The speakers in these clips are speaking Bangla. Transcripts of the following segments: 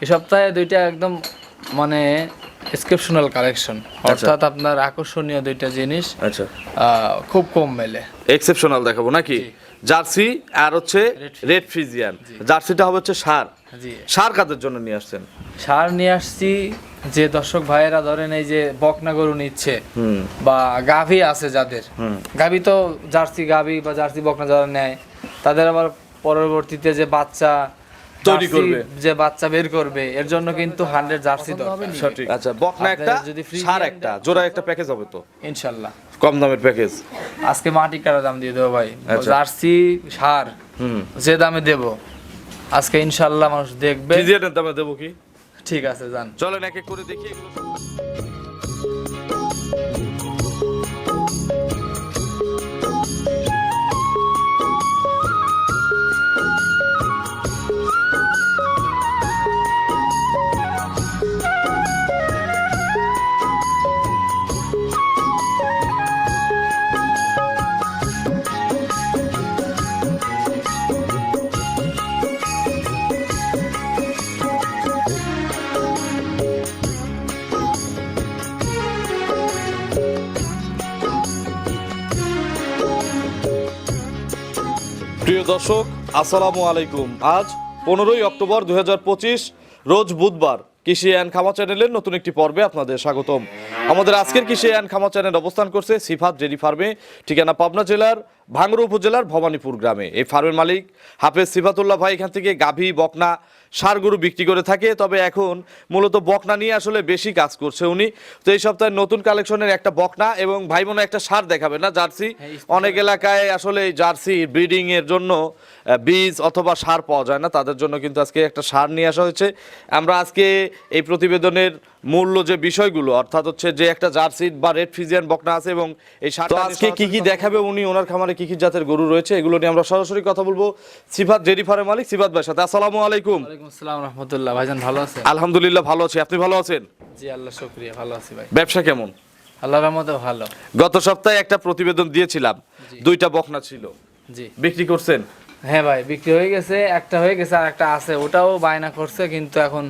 এই সপ্তাহে দুইটা একদম মানে এক্সেপশনাল কালেকশন অর্থাৎ আপনার আকর্ষণীয় দুইটা জিনিস আচ্ছা। খুব কম মেলে। এক্সেপশনাল দেখাবো নাকি? জার্সি আর হচ্ছে রেড ফ্রিজিয়ান জার্সিটা হবে হচ্ছে সার। জি। সার কাদের জন্য নিয়ে আসছেন? সার নিয়ে আসছি যে দর্শক ভাইয়েরা ধরেন এই যে বকনা গরু নিচ্ছে বা গাভী আছে যাদের। গাভী তো জার্সি গাভী বা জার্সি বকনা যারা নেয় তাদের আবার পরবর্তীতে যে বাচ্চা তৈরি করবে। যে বাচ্চা বের করবে এর জন্য কিন্তু হান্ড্রেড জার্সি দরকার। সঠিক। আচ্ছা বকনা একটা যদি free সার একটা জোড়া একটা প্যাকেজ হবে তো। ইনশাল্লাহ। কম দামের প্যাকেজ আজকে মাটি কাটা দাম দিয়ে দেবো ভাই? আচ্ছা। জার্সি সার হুম। যে দামে দেব। আজকে ইনশাল্লাহ মানুষ দেখবে। ফ্রিজিয়ানের দামে দেবো কি? ঠিক আছে যান। চলেন এক এক করে দেখি প্রিয় দর্শক, আসসালামু আলাইকুম। আজ পনেরোই অক্টোবর দু হাজার পঁচিশ, রোজ বুধবার কৃষি অ্যান্ড খামা চ্যানেলের নতুন একটি পর্বে আপনাদের স্বাগতম। আমাদের আজকের কৃষি অ্যান্ড খামা চ্যানেল অবস্থান করছে সিফাত ডেরি ফার্মে ঠিকানা পাবনা জেলার ভাঙ্গুড়া উপজেলার ভবানীপুর গ্রামে। এই ফার্মের মালিক হাফেজ সিফাতুল্লাহ ভাই এখান থেকে গাভী বকনা সার গরু বিক্রি করে থাকে তবে এখন মূলত বকনা নিয়ে আসলে বেশি কাজ করছে উনি। তো এই সপ্তাহে নতুন কালেকশনের একটা বকনা এবং ভাই বোনে একটা সার দেখাবে না জার্সি? অনেক এলাকায় আসলে এই জার্সি ব্রিডিং এর জন্য বীজ অথবা সার পাওয়া যায় না তাদের জন্য কিন্তু আজকে একটা সার নিয়ে আসা হয়েছে। আমরা আজকে এই প্রতিবেদনের মূল্য যে বিষয়গুলো অর্থাৎ হচ্ছে যে একটা জার্সি বা রেড ফিজিয়ান বকনা আছে এবং এই সারটা আজকে কি কি দেখাবে? উনি ওনার খামারে কি কি জাতের গরু রয়েছে? এগুলো নিয়ে আমরা সরাসরি কথা বলব। সিফাত জেরি ফার্মের মালিক সিফাত ভাইয়ের সাথে। আসসালামু আলাইকুম। ওয়ালাইকুম আসসালাম রহমতুল্লাহ। ভাইজান ভালো আছেন আলহামদুলিল্লাহ ভালো আছি। আপনি ভালো আছেন? জি আল্লাহ শুক্রিয়া ভালো আছি ভাই। ব্যবসা কেমন? আল্লাহর রহমতে ভালো। গত সপ্তাহে একটা প্রতিবেদন দিয়েছিলাম। দুইটা বকনা ছিল। জি। বিক্রি করছেন? হ্যাঁ ভাই বিক্রি হয়ে গেছে একটা হয়ে গেছে আর একটা আছে। ওটাও বায়না করছে কিন্তু এখন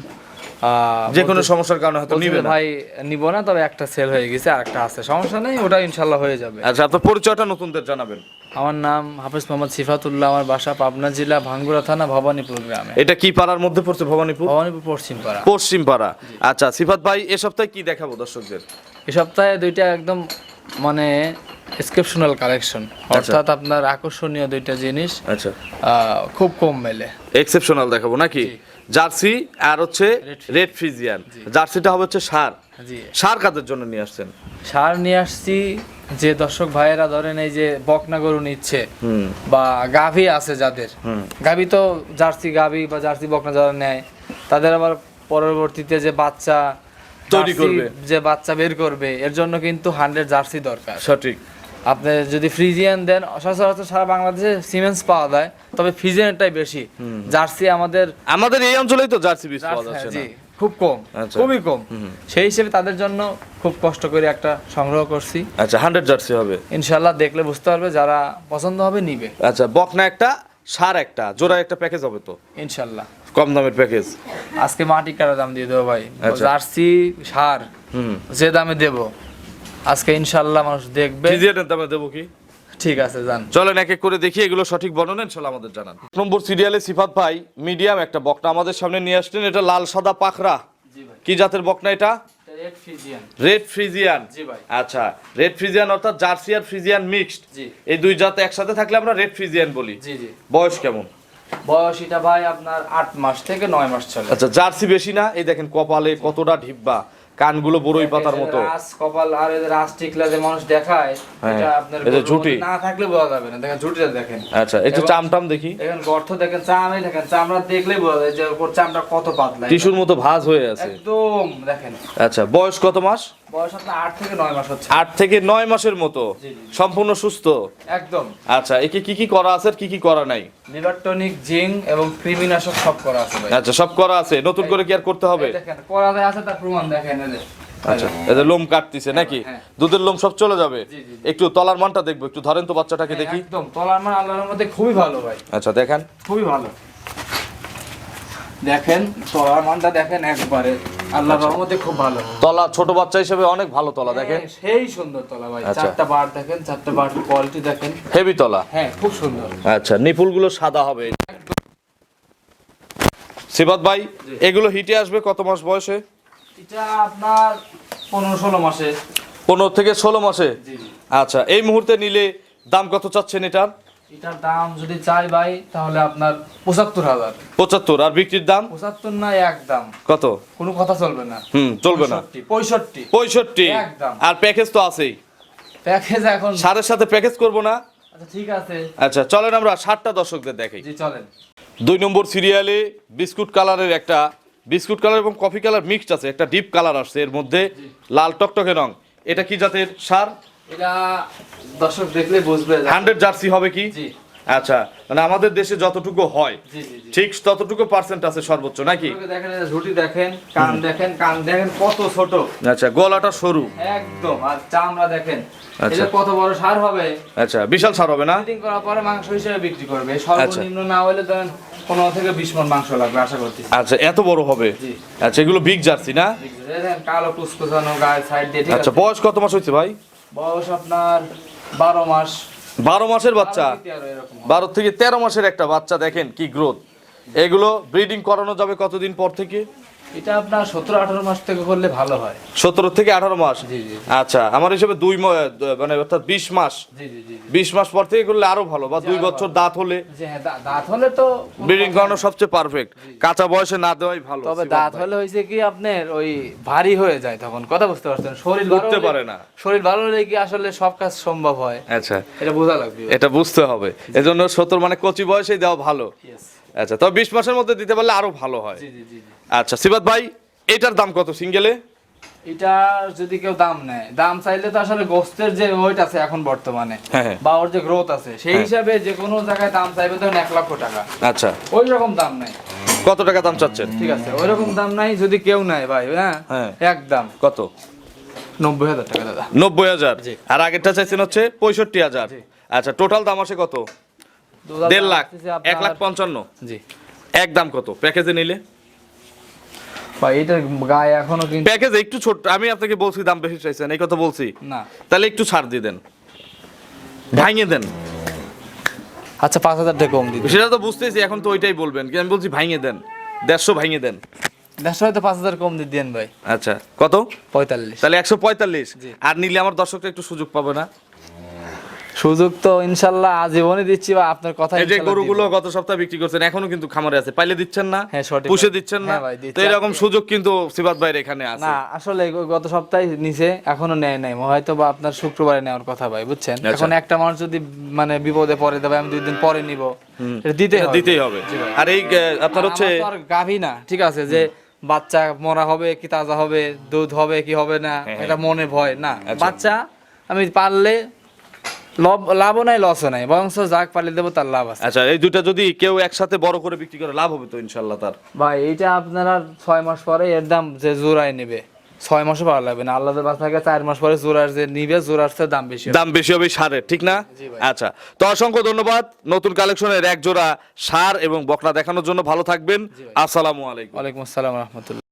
যে কোনো সমস্যার কারণে হয়তো নিবে না। ভাই নিব না তবে একটা সেল হয়ে গেছে আর একটা আছে। সমস্যা নেই ওটা ইনশাল্লাহ হয়ে যাবে। আচ্ছা আপনার পরিচয়টা নতুনদের জানাবেন। আমার নাম হাফিজ মোহাম্মদ সিফাতুল্লাহ আমার বাসা পাবনা জেলা ভাঙ্গুড়া থানা ভবানীপুর গ্রামে। এটা কি পাড়ার মধ্যে পড়ছে ভবানীপুর? ভবানীপুর পশ্চিম পাড়া। পশ্চিম পাড়া। আচ্ছা সিফাত ভাই এ সপ্তাহে কি দেখাবো দর্শকদের? এই সপ্তাহে দুইটা একদম মানে এক্সেপশনাল কালেকশন অর্থাৎ আপনার আকর্ষণীয় দুইটা জিনিস আচ্ছা। আহ, খুব কম মেলে। এক্সেপশনাল দেখাবো নাকি? জার্সি আর হচ্ছে রেড ফ্রিজিয়ান জার্সিটা হবে হচ্ছে সার। সার কাদের জন্য নিয়ে আসছেন? সার নিয়ে আসছি যে দর্শক ভাইয়েরা ধরেন এই যে বকনা গরু নিচ্ছে বা গাভী আছে যাদের। গাভী তো জার্সি গাভী বা জার্সি বকনা যারা নেয় তাদের আবার পরবর্তীতে যে বাচ্চা তৈরি করবে। যে বাচ্চা বের করবে এর জন্য কিন্তু হান্ড্রেড জার্সি দরকার। সঠিক। আপনি যদি ফ্রিজিয়ান দেন সচরাচর সারা বাংলাদেশে সিমেন্স পাওয়া যায় তবে ফ্রিজিয়ানটাই বেশি। জার্সি আমাদের আমাদের এই অঞ্চলেই তো জার্সি বীজ পাওয়া যাচ্ছে না। খুব কম আচ্ছা। খুবই কম। সেই হিসেবে তাদের জন্য খুব কষ্ট করে একটা সংগ্রহ করছি। আচ্ছা হান্ড্রেড জার্সি হবে। ইনশাল্লাহ দেখলে বুঝতে পারবে যারা পছন্দ হবে নিবে। আচ্ছা বকনা একটা সার একটা জোড়া একটা প্যাকেজ হবে তো? ইনশাল্লাহ কম দামের প্যাকেজ আজকে মাটি কাটা দাম দিয়ে দেবো ভাই। আচ্ছা। জার্সি সার হুম। যে দামে দেব। আজকে ইনশাল্লাহ মানুষ দেখবে। দেবো কি? ঠিক আছে যান। চলেন এক এক করে দেখি এগুলো সঠিক বর্ণনা ইনশাল্লাহ আমাদের জানান। এক নম্বর সিরিয়ালে সিফাত ভাই মিডিয়াম একটা বকনা আমাদের সামনে নিয়ে আসলেন এটা লাল সাদা পাখরা। কি জাতের বকনা এটা? রেড ফ্রিজিয়ান আচ্ছা রেড ফ্রিজিয়ান অর্থাৎ জার্সি আর ফ্রিজিয়ান মিক্সড এই দুই জাত একসাথে থাকলে আমরা রেড ফ্রিজিয়ান বলি। বয়স কেমন? বয়স এটা ভাই আপনার আট মাস থেকে নয় মাস চলে। আচ্ছা জার্সি বেশি না এই দেখেন কপালে কতটা ঢিব্বা কানগুলো বড়ই পাতার মতো। রাস কপাল আর এদের রাস টিকলা যে মানুষ দেখায় হ্যাঁ, এটা আপনার ঝুটি। না থাকলে বোঝা যাবে না। দেখেন ঝুটিটা দেখেন। আচ্ছা একটু চাম চামটাম দেখি। এখন গর্ত দেখেন চামই দেখেন চামড়া দেখলেই বোঝা যায় যে ওর চামড়া কত পাতলা। টিস্যুর মতো ভাঁজ হয়ে আছে। একদম দেখেন। আচ্ছা বয়স কত মাস? আট থেকে নয় মাসের মতো। সম্পূর্ণ সুস্থ? একদম। আচ্ছা একে কি কি করা আছে আর কি কি করা নাই? জিঙ্ক এবং কৃমিনাশক সব করা আছে আচ্ছা সব করা আছে। নতুন করে কি আর করতে হবে? এই করা আছে তার প্রমাণ দেখেন আচ্ছা লোম কাটতিছে নাকি? হ্যাঁ। দুধের লোম সব চলে যাবে? একটু তলার মানটা দেখব একটু ধরেন তো বাচ্চাটাকে দেখি। একদম তলার মান আল্লাহর মধ্যে খুবই ভালো ভাই। আচ্ছা দেখেন। খুবই ভালো। দেখেন তলার মানটা দেখেন একবারে। আল্লাহর রহমতে খুব ভালো। তলা ছোট বাচ্চা হিসেবে অনেক ভালো তলা দেখেন। হ্যাঁ, সেই সুন্দর তলা ভাই। আচ্ছা। চারটা বার দেখেন চারটা বার কোয়ালিটি দেখেন। হেভি তলা? হ্যাঁ খুব সুন্দর। আচ্ছা নিপুলগুলো সাদা হবে। সিবাত ভাই এগুলো হিটে আসবে কত মাস বয়সে? এটা আপনার পনেরো ষোলো মাসে। পনেরো থেকে ষোলো মাসে? আচ্ছা এই মুহূর্তে নিলে দাম কত চাচ্ছেন এটার? এটার দাম যদি চাই ভাই তাহলে আপনার পঁচাত্তর হাজার। পঁচাত্তর আর বিক্রির দাম? পঁচাত্তর না এক দাম। কত? কোনো কথা চলবে না। হুম চলবে না। পঁয়ষট্টি, পঁয়ষট্টি। একদম। আর প্যাকেজ তো আছেই। প্যাকেজ এখন সারের সাথে প্যাকেজ করব না? আচ্ছা ঠিক আছে। আচ্ছা চলেন আমরা ষাটটা দর্শকদের দেখাই। জি চলেন। দুই নম্বর সিরিয়ালে বিস্কুট কালারের একটা বিস্কুট কালার এবং কফি কালার মিক্সড আছে একটা ডিপ কালার আসছে এর মধ্যে লাল টকটকে রং। এটা কি জাতের সার? এটা দর্শক দেখলে বুঝবে হান্ড্রেড জার্সি হবে কি? জি। আচ্ছা মানে আমাদের দেশে যতটুকু হয় ঠিক ততটুকু পার্সেন্ট আছে সর্বোচ্চ নাকি? দেখেন কান দেখেন কান দেখেন কত ছোট। আচ্ছা গলাটা সরু। একদম আর চামড়া দেখেন। আচ্ছা। এটা কত বড় সার হবে? আচ্ছা বিশাল সার হবে না? ফিটিং করার পরে মাংস হিসেবে বিক্রি করবে। সর্বনিম্ন না হলে ধরেন থেকে মাংস লাগবে আশা করতেছি। আচ্ছা এত বড় হবে? আচ্ছা এগুলো বিগ জার্সি না? কালো কুচকুচানো গায়ে সাইড দিয়ে আচ্ছা বয়স কত মাস হয়েছে ভাই? বয়স আপনার বারো মাস। বারো মাসের বাচ্চা? বারো থেকে তেরো মাসের একটা বাচ্চা দেখেন কি গ্রোথ এগুলো ব্রিডিং করানো যাবে কতদিন পর থেকে? এটা আপনার সতেরো আঠারো মাস থেকে করলে ভালো হয়। সতেরো থেকে আঠারো মাস? আচ্ছা আমার হিসেবে দুই মানে অর্থাৎ বিশ মাস। বিশ মাস পর থেকে করলে আরও ভালো বা দুই বছর দাঁত হলে। হ্যাঁ দাঁত হলে তো ব্রিডিং করানো সবচেয়ে পারফেক্ট কাঁচা বয়সে না দেওয়াই ভালো তবে দাঁত হলে হয়েছে কি আপনার ওই ভারী হয়ে যায় তখন কথা বুঝতে পারছেন? শরীর উঠতে পারে না। শরীর ভালো হলে কি আসলে সব কাজ সম্ভব হয়? আচ্ছা। এটা বোঝা লাগবে। এটা বুঝতে হবে। এজন্য সত্তর মানে কচি বয়সেই দেওয়া ভালো. আচ্ছা তবে বিশ মাসের মধ্যে দিতে পারলে আরও ভালো হয়। আচ্ছা সিবাত ভাই এটার দাম কত সিঙ্গেলে? এটা যদি কেউ দাম নেয় দাম চাইলে তো আসলে গোস্তের যে ওয়েট আছে এখন বর্তমানে হ্যাঁ হ্যাঁ। বা ওর যে গ্রোথ আছে সেই হ্যাঁ। হিসাবে যে কোনো জায়গায় দাম চাইবে এক লক্ষ টাকা। আচ্ছা। ওই রকম দাম নাই। কত টাকা দাম চাচ্ছেন? ঠিক আছে ওই রকম দাম নাই যদি কেউ নেয় ভাই হ্যাঁ? হ্যাঁ। একদম কত? নব্বই হাজার টাকা দাদা। নব্বই হাজার। আর আগেরটা চাইছেন হচ্ছে পঁয়ষট্টি হাজার। আচ্ছা টোটাল দাম আসে কত? দেড় লাখ এক লাখ পঞ্চান্ন। জি। এক দাম কত? প্যাকেজে নিলে? ভাই এটার গায়ে এখনও কিন্তু প্যাকেজ একটু ছোট আমি আপনাকে বলছি দাম বেশি চাইছেন এই কথা বলছি। না। তাহলে একটু ছাড় দিয়ে দেন। ভাঙিয়ে দেন। আচ্ছা পাঁচ হাজার টাকা কম সেটা তো বুঝতেছি এখন তো ওইটাই বলবেন আমি বলছি ভাঙিয়ে দেন দেড়শো ভাঙিয়ে দেন। দেড়শো হয়তো পাঁচ হাজার কম দিয়ে দেন ভাই। আচ্ছা কত? পঁয়তাল্লিশ। তাহলে একশো পঁয়তাল্লিশ। আর নিলে আমার দর্শকটা একটু সুযোগ পাবে না? সুযোগ তো ইনশাল্লাহ আজীবনই দিচ্ছি বা আপনার কথা এই যে গরুগুলো গত সপ্তাহে বিক্রি করছেন এখনও কিন্তু খামারে আছে। পাইলে দিচ্ছেন না হ্যাঁ, সঠিক পুষে। দিচ্ছেন না। হ্যাঁ ভাই, তো এরকম সুযোগ কিন্তু সিবাত ভাইয়ের এখানে আছে। না আসলে গত সপ্তাহে নিছে এখনও নেয় নাই। হয়তো বা আপনার শুক্রবারে নেওয়ার কথা ভাই বুঝছেন? আচ্ছা। এখন একটা মানুষ যদি মানে বিপদে পড়ে দেবে আমি দুই দিন পরে নিব। এটা দিতে দিতেই হবে। আর এই আপনার হচ্ছে গাভী না ঠিক আছে? যে বাচ্চা মরা হবে কি তাজা হবে দুধ হবে কি হবে না হ্যাঁ, এটা মনে ভয়। না আচ্ছা। বাচ্চা আমি পারলে লাভও নাই লসও নাই বরং যাক দেবো তার লাভ আছে। আচ্ছা এই দুইটা যদি কেউ একসাথে বড় করে বিক্রি করে লাভ হবে তো ইনশাল্লাহ তার? ভাই এইটা আপনারা ছয় মাস পরে এর দাম যে জোড়ায় নেবে ছয় মাসও ভালো লাগবে না। আল্লাহদের বাস থাকে চার মাস পরে জোড়ার যে নিবে জোড়ার দাম বেশি দাম বেশি হবে সারের ঠিক না? আচ্ছা তো অসংখ্য ধন্যবাদ নতুন কালেকশনের এক জোড়া সার এবং বকরা দেখানোর জন্য। ভালো থাকবেন। আসসালামু আলাইকুম। ওয়ালাইকুম আসসালাম রহমতুল্লাহ।